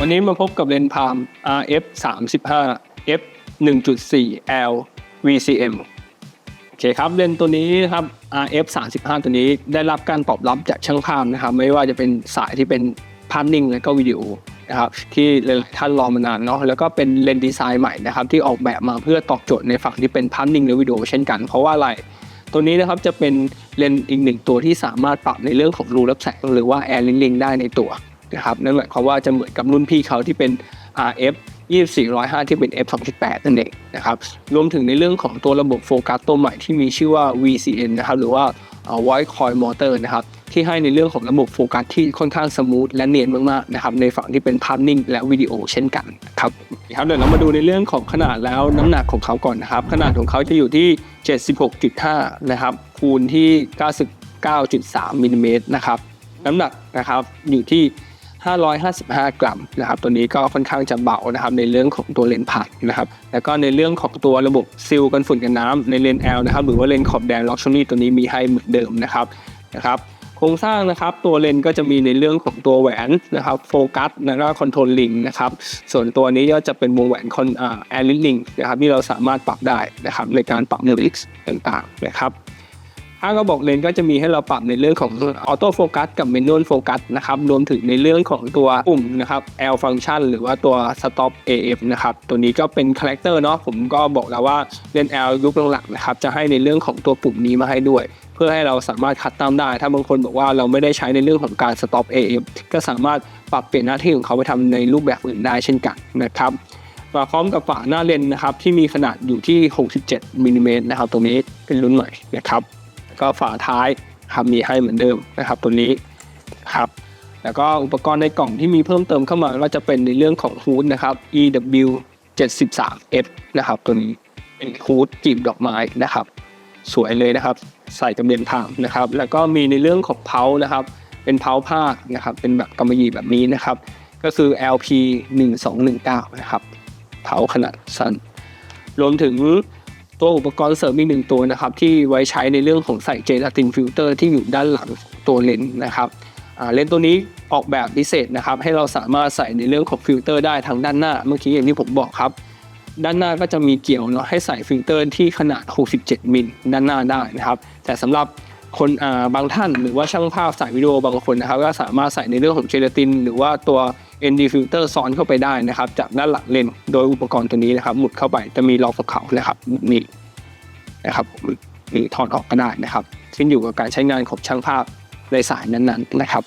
วันนี้มาพบกับเลนส์พาม RF 35 f 1.4 L VCM โอเคครับเลนส์ตัวนี้นะครับ RF 35 ตัวนี้ได้รับการตอบรับจากช่างภาพนะครับ ไม่ว่าจะเป็นสายที่เป็นภาพนิ่งและก็วิดีโอนะครับที่หลายๆท่านรอมานานเนาะแล้วก็เป็นเลนส์ดีไซน์ใหม่นะครับที่ออกแบบมาเพื่อตอบโจทย์ในฝั่งที่เป็นภาพนิ่งและวิดีโอเช่นกัน เพราะว่าอะไรตัวนี้นะครับจะเป็นเลนส์อีกหนึ่งตัวที่สามารถปรับในเรื่องของรูรับแสงหรือว่าแอร์ลิงลิงได้ในตัว นะครับนั่นหมายความว่าจะเหมือนกับรุ่นพี่เขาที่เป็น RF 2405 ที่เป็น f 2.8นั่นเองนะครับรวมถึงในเรื่องของตัวระบบโฟกัสตัวใหม่ที่มีชื่อว่า VCN นะครับหรือว่า Voice Coil Motor นะครับที่ให้ในเรื่องของระบบโฟกัสที่ค่อนข้างสมูทและเนียนมากๆนะครับในฝั่งที่เป็นภาพนิ่งและวิดีโอเช่นกันครับครับเดี๋ยวเรามาดูในเรื่องของขนาดแล้วน้ำหนักของเขาก่อนนะครับ ขนาดของเขาจะอยู่ที่ 76.5 นะครับคูณที่ 99.3มิลลิเมตรนะครับน้ำหนักนะครับอยู่ที่ 555 กรัมนะครับตัวนี้ก็ค่อนข้างจะเบานะครับในเรื่องของตัวเลนส์ผ่านนะครับแล้วก็ในเรื่องของตัวระบบซิลกันฝุ่นกันน้ำในเลนส์ L นะครับหรือว่าเลนส์ขอบแดงล็อกช o นี่ตัวนี้มีให้เหมือนเดิมนะครับนะครับโครงสร้างนะครับตัวเลนก็จะมีในเรื่องของตัวแหวนนะครับโฟกัสแล้วก็คอนโทรลลิงนะครับส่วนตัวนี้ก็จะเป็นวงแหวนคอนอ่าแอลิลิงนะครับที่เราสามารถปรับได้นะครับในการปรับเนลิกต่างๆนะครับ ข้ากระบอกเลนก็จะมีให้เราปรับในเรื่องของออโต้โฟกัสกับเมนูโฟกัสนะครับรวมถึงในเรื่องของตัวปุ่มนะครับ L function หรือว่าตัว stop AF นะครับตัวนี้ก็เป็นคาแรคเตอร์เนาะผมก็บอกแล้วว่าเลน L ยุคหลังๆนะครับจะให้ในเรื่องของตัวปุ่มนี้มาให้ด้วย เพื่อให้เราสามารถคัดตามได้ ถ้าบางคนบอกว่าเราไม่ได้ใช้ในเรื่องของการ stop AF ก็สามารถปรับเปลี่ยนหน้าที่ของเขาไปทำในรูปแบบอื่นได้เช่นกันนะครับมาพร้อมกับฝาหน้าเลนนะครับที่มีขนาดอยู่ที่ 67มิลลิเมตรนะครับตรงนี้เป็นรุ่นใหม่นะครับ ก็ฝาท้ายครับมีให้เหมือนเดิมนะครับ ตัวนี้ครับแล้วก็อุปกรณ์ในกล่องที่มีเพิ่มเติมเข้ามาก็จะเป็นในเรื่องของฮูดนะครับ EW 73F นะครับตัวนี้เป็นฮูดจีบดอกไม้นะครับ สวยเลยนะครับ ใส่จำเรียนทางนะครับ แล้วก็มีในเรื่องของเพานะครับ เป็นเพาผ้านะครับ เป็นแบบกำมะหยี่แบบนี้นะครับ ก็คือ LP 1219นะครับเพาขนาดสั้นรวมถึง ตัวอุปกรณ์เสริมอีกหนึ่งตัวนะครับที่ไว้ใช้ในเรื่องของใส่เจลาตินฟิลเตอร์ที่อยู่ด้านหลังตัวเลนส์นะครับเลนส์ตัวนี้ออกแบบพิเศษนะครับให้เราสามารถใส่ในเรื่องของฟิลเตอร์ได้ทางด้านหน้า เมื่อกี้อย่างที่ผมบอกครับ ด้านหน้าก็จะมีเกี่ยวเนาะให้ใส่ฟิลเตอร์ที่ขนาด 67 มิลด้านหน้าได้นะครับแต่สำหรับคนบางท่านหรือว่าช่างภาพสายวิดีโอบางคนนะครับก็สามารถใส่ในเรื่องของเจลาติน หรือว่าตัว ND filter ซ้อนเข้าไปได้นะครับ จากด้านหลังเลนโดยอุปกรณ์ตัวนี้นะครับ หมุดเข้าไปจะมีรองภูเขานะครับนี่นะครับหรือถอดออกก็ได้นะครับ ขึ้นอยู่กับการใช้งานของช่างภาพในสายนั้นๆนะครับ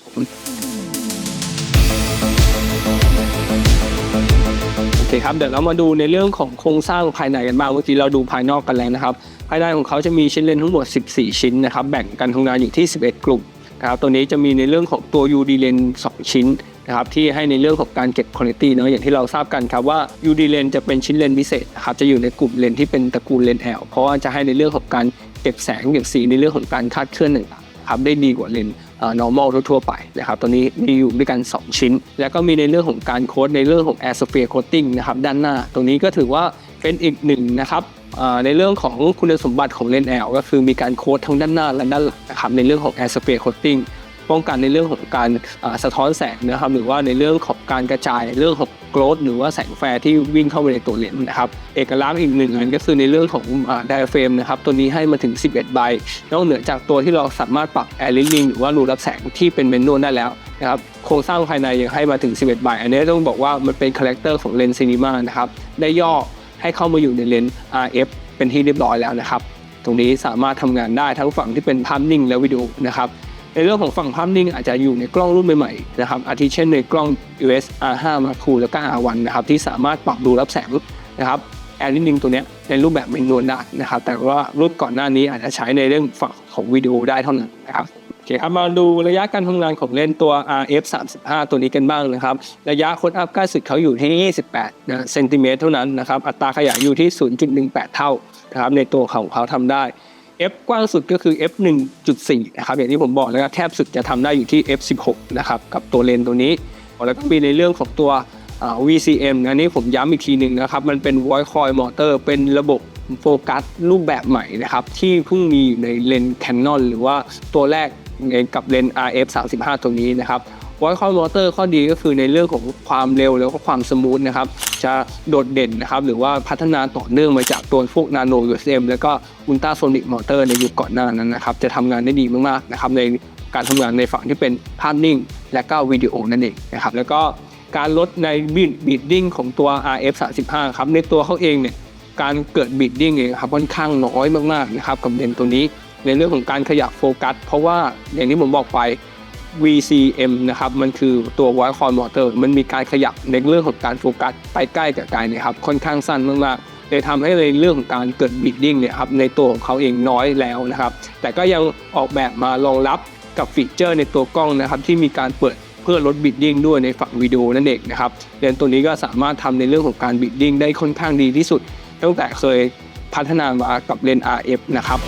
โอเคครับเดี๋ยวเรามาดูในเรื่องของโครงสร้างภายในกันบ้างเมื่อกี้เราดูภายนอกกันแล้วนะครับ ภายในของเขาจะมีชิ้นเลนทั้งหมด 14 ชิ้นนะครับ แบ่งกันทำงานอยู่ที่ 11 กลุ่มนะครับตัวนี้จะมีในเรื่องของตัว UD lens 2ชิ้น นะครับที่ให้ในเรื่องของการเก็บคุณภาพเนาะอย่างที่เราทราบกันครับว่า UD lens จะเป็นชิ้นเลนพิเศษนะครับจะอยู่ในกลุ่มเลนที่เป็นตระกูลเลนส์ L เพราะว่าจะให้ในเรื่องของการเก็บแสงเก็บสีในเรื่องของการคาดเคลื่อนต่างๆครับได้ดีกว่าเลนเอ่อ normal ทั่วๆไปนะครับตัวนี้มีอยู่ด้วยกัน 2 ชิ้น แล้วก็มีในเรื่องของการโค้ดในเรื่องของ air sphere coating นะครับด้านหน้า ตรงนี้ก็ถือว่าเป็นอีกหนึ่งนะครับในเรื่องของคุณสมบัติของเลนส์ L ก็คือมีการโค้ดทั้งด้านหน้าและด้านหลังนะครับในเรื่องของ air sphere coating ป้องกันในเรื่องของการสะท้อนแสงนะครับหรือว่าในเรื่องของการกระจายเรื่องของโกรธหรือว่าแสงแฟร์ที่วิ่งเข้าไปในตัวเลนส์นะครับเอกลักษณ์อีกหนึ่งอันก็คือในเรื่องของไดอะเฟรมนะครับตัวนี้ให้มาถึง 11 ใบนอกเหนือจากตัวที่เราสามารถปรับแอร์ลิงลิงหรือว่ารูรับแสงที่เป็นเมนนวลได้แล้วนะครับโครงสร้างภายในยังให้มาถึง 11 ใบ อันนี้ต้องบอกว่ามันเป็นคาแรคเตอร์ของเลนส์ซีนีมานะครับได้ย่อให้เข้ามาอยู่ในเลนส์ RF เป็นที่เรียบร้อยแล้วนะครับตรงนี้สามารถทำงานได้ทั้งฝั่งที่เป็นภาพนิ่งและวิดีโอนะครับ ในเรื่องของฝั่งภาพนิ่งอาจจะอยู่ในกล้องรุ่นใหม่ๆนะครับอาทิเช่นในกล้อง US R5 Mark II แล้วก็ R1 นะครับที่สามารถปรับดูรับแสงนะครับแอร์นิดนึงตัวนี้ในรูปแบบเมนนวลได้นะครับ แต่ว่ารุ่นก่อนหน้านี้อาจจะใช้ในเรื่องฝั่งของวิดีโอได้เท่านั้นนะครับโอเคครับมาดูระยะการทำงานของเลนส์ตัว RF 35ตัวนี้กันบ้างนะครับ ระยะค้ดอัพใกล้สุดเขาอยู่ที่ 28นะเซนติเมตรเท่านั้นนะครับ อัตราขยายอยู่ที่ 0.18 เท่านะครับในตัวของเขาทำได้ F กว้างสุดก็คือ F 1.4นะครับอย่างที่ผมบอกแล้วก็แคบสุดจะทำได้อยู่ที่ F 16นะครับกับตัวเลนตัวนี้แล้วก็มีในเรื่องของตัว VCM อันนี้ผมย้ำอีกทีหนึ่งนะครับมันเป็น Voice Coil Motor เป็นระบบโฟกัสรูปแบบใหม่นะครับที่เพิ่งมีอยู่ในเลนส์ Canon หรือว่าตัวแรกกับเลนส์ RF 35 ตัวนี้นะครับ Voice Coil Motor ข้อดีก็คือในเรื่องของความเร็วแล้วก็ความสมูทนะครับ จะโดดเด่นนะครับ หรือว่าพัฒนาต่อเนื่องมาจากตัวพวก Nano USM แล้วก็ Ultrasonic Motor ในยุคก่อนหน้านั้นนะครับ จะทำงานได้ดีมากๆนะครับ ในการทำงานในฝั่งที่เป็นภาพนิ่ง และก็วิดีโอนั่นเองนะครับ แล้วก็การลดในบีดบีดดิ้งของตัว RF 35ครับในตัวเขาเองเนี่ยการเกิดบีดดิ้งเองครับค่อนข้างน้อยมากๆนะครับกับเลนส์ตัวนี้ ในเรื่องของการขยับโฟกัส เพราะว่าอย่างที่ผมบอกไป VCM นะครับ มันคือตัว Voice Coil Motor มันมีการขยับในเรื่องของการโฟกัสไปใกล้กับไกลเนี่ยครับ ค่อนข้างสั้นมากๆเลยทำให้ในเรื่องของการเกิดบีดดิ้งเนี่ยครับในตัวของเขาเองน้อยแล้วนะครับ แต่ก็ยังออกแบบมารองรับกับฟีเจอร์ในตัวกล้องนะครับ ที่มีการเปิดเพื่อลดบิดดิ้งด้วยในฝั่งวิดีโอนั่นเองนะครับเลนส์ตัวนี้ก็สามารถทำในเรื่องของการบิดดิ้งได้ค่อนข้างดีที่สุด ตั้งแต่เคยพัฒนามากับเลนส์ RF นะครับ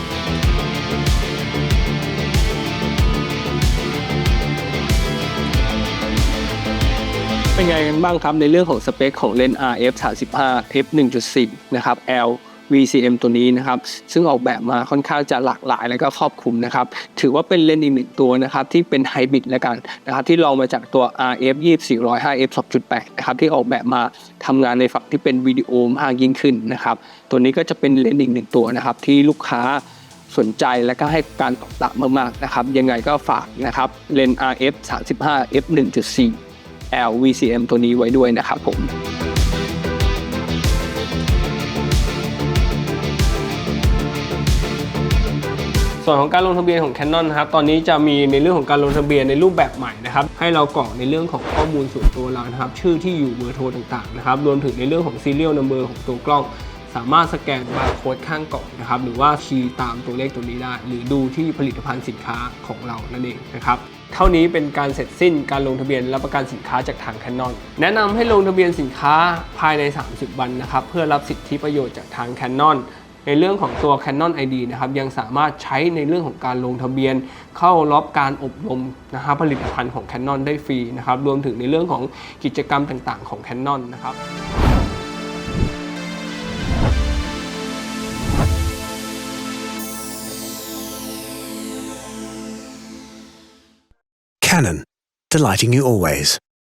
เป็นไงกันบ้างครับในเรื่องของสเปคของเลนส์ RF 35 f 1.4นะครับ L VCM ตัวนี้นะครับ ซึ่งออกแบบมาค่อนข้างจะหลากหลายและก็ครอบคลุมนะครับ ถือว่าเป็นเลนส์อีกหนึ่งตัวนะครับ ที่เป็นไฮบริดแล้วกันนะครับที่ลองมาจากตัว RF 2400 f 2.8 นะครับ ที่ออกแบบมาทำงานในฝั่งที่เป็นวิดีโอมากยิ่งขึ้นนะครับ ตัวนี้ก็จะเป็นเลนส์อีกหนึ่งตัวนะครับ ที่ลูกค้าสนใจและก็ให้การตอบรับมากๆนะครับ ยังไงก็ฝากนะครับเลนส์ RF 35 f 1.4 L VCM ตัวนี้ไว้ด้วยนะครับผมส่วนของการลงทะเบียนของ Canon นะครับ ตอนนี้จะมีในเรื่องของการลงทะเบียนในรูปแบบใหม่นะครับ ให้เรากรอกในเรื่องของข้อมูลส่วนตัวเรานะครับ ชื่อที่อยู่เบอร์โทรต่างๆนะครับ รวมถึงในเรื่องของ serial number ของตัวกล้อง สามารถสแกนบาร์โค้ดข้างกล่องนะครับ หรือว่าคีย์ตามตัวเลขตัวนี้ได้ หรือดูที่ผลิตภัณฑ์สินค้าของเรานั่นเองนะครับ เท่านี้เป็นการเสร็จสิ้นการลงทะเบียนรับประกันสินค้าจากทาง Canon แนะนำให้ลงทะเบียนสินค้าภายใน 30 วันนะครับเพื่อรับสิทธิประโยชน์จากทาง Canon ในเรื่องของตัว Canon ID นะครับยังสามารถใช้ในเรื่องของการลงทะเบียน เข้ารับการอบรมนะครับผลิตภัณฑ์ของ Canon ได้ฟรีนะครับรวมถึงในเรื่องของกิจกรรมต่างๆของ Canon นะครับ Canon, delighting you always.